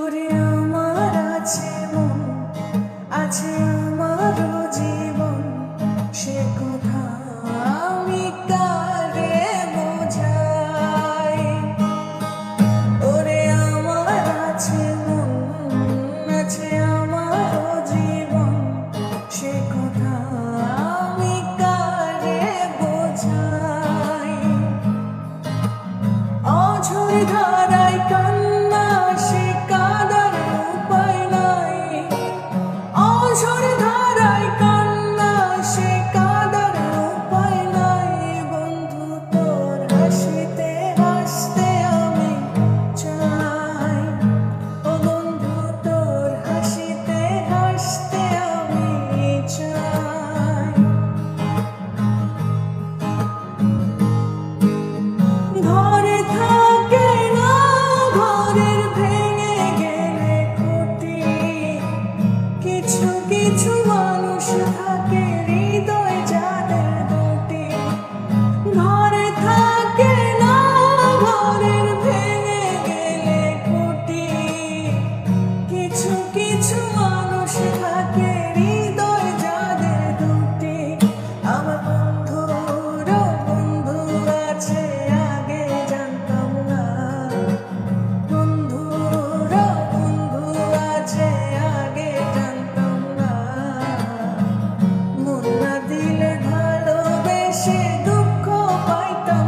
ওরে আমার আছে মন, আছে আমার জীবন। সে কথা আমি কারে বোঝাই? ওরে আমার আছে মন, আছে আমার জীবন। সে কথা আমি কারে বোঝাই? অঝরে ধারা hoy